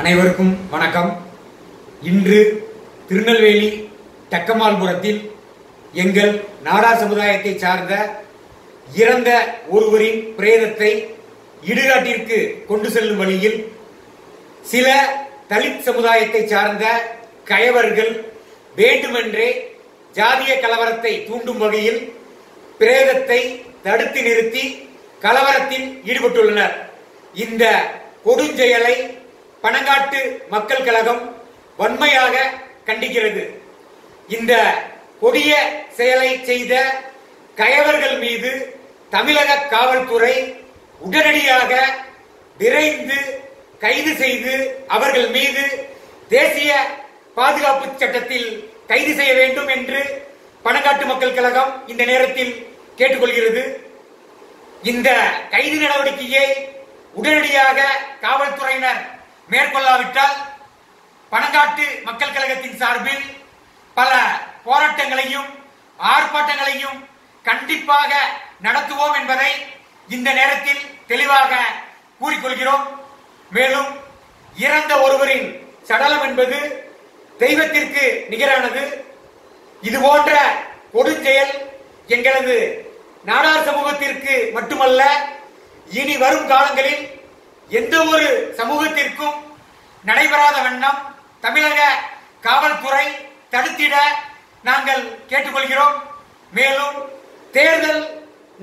அனைவருக்கும் வணக்கம். இன்று திருநெல்வேலி தக்கமால்புரத்தில் எங்கள் நாடார் சமுதாயத்தை சார்ந்த இறந்த ஒருவரின் பிரேதத்தை இடுகாட்டிற்கு கொண்டு செல்லும் வழியில் சில தலித் சமுதாயத்தை சார்ந்த கயவர்கள் வேண்டுமென்றே ஜாதிய கலவரத்தை தூண்டும் வகையில் பிரேதத்தை தடுத்து நிறுத்தி கலவரத்தில் ஈடுபட்டுள்ளனர். இந்த கொடுஞ்செயலை பனங்காட்டு மக்கள் கழகம் வன்மையாக கண்டிக்கிறது. இந்த கொடிய செயலை செய்த கயவர்கள் மீது தமிழக காவல்துறை உடனடியாக விரைந்து கைது செய்து அவர்கள் மீது தேசிய பாதுகாப்பு சட்டத்தில் கைது செய்ய வேண்டும் என்று பனங்காட்டு மக்கள் கழகம் இந்த நேரத்தில் கேட்டுக்கொள்கிறது. இந்த கைது நடவடிக்கையை உடனடியாக காவல்துறையினர் மேற்கொள்ளாவிட்டால் பனங்காட்டு மக்கள் கழகத்தின் சார்பில் பல போராட்டங்களையும் ஆர்ப்பாட்டங்களையும் கண்டிப்பாக நடத்துவோம் என்பதை இந்த நேரத்தில் தெளிவாக கூறிக்கொள்கிறோம். மேலும் இறந்த ஒருவரின் சடலம் என்பது தெய்வத்திற்கு நிகரானது. இது போன்ற கொடுஞ்செயல் எங்களது நாடார் சமூகத்திற்கு மட்டுமல்ல இனி வரும் காலங்களில் எந்த ஒரு சமூகத்திற்கும் நடைபெறாத வண்ணம் தமிழக காவல்துறை தடுத்திட நாங்கள் கேட்டுக்கொள்கிறோம். மேலும் தேர்தல்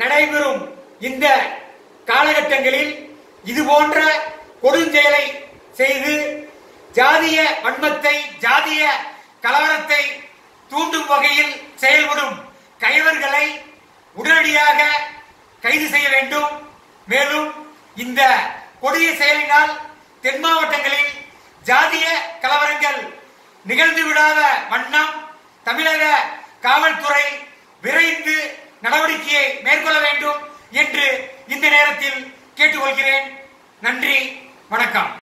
நடைபெறும் இந்த காலகட்டங்களில் இது போன்ற கொடுஞ்செயலை செய்து ஜாதிய வன்மத்தை ஜாதிய கலவரத்தை தூண்டும் வகையில் செயல்படும் கைவர்களை உடனடியாக கைது செய்ய வேண்டும். மேலும் இந்த கொடிய செயலினால் தென் மாவட்டங்களில் ஜாதிய கலவரங்கள் நிகழ்ந்து விடாத வண்ணம் தமிழக காவல்துறை விரைந்து நடவடிக்கையை மேற்கொள்ள வேண்டும் என்று இந்த நேரத்தில் கேட்டுக்கொள்கிறேன். நன்றி வணக்கம்.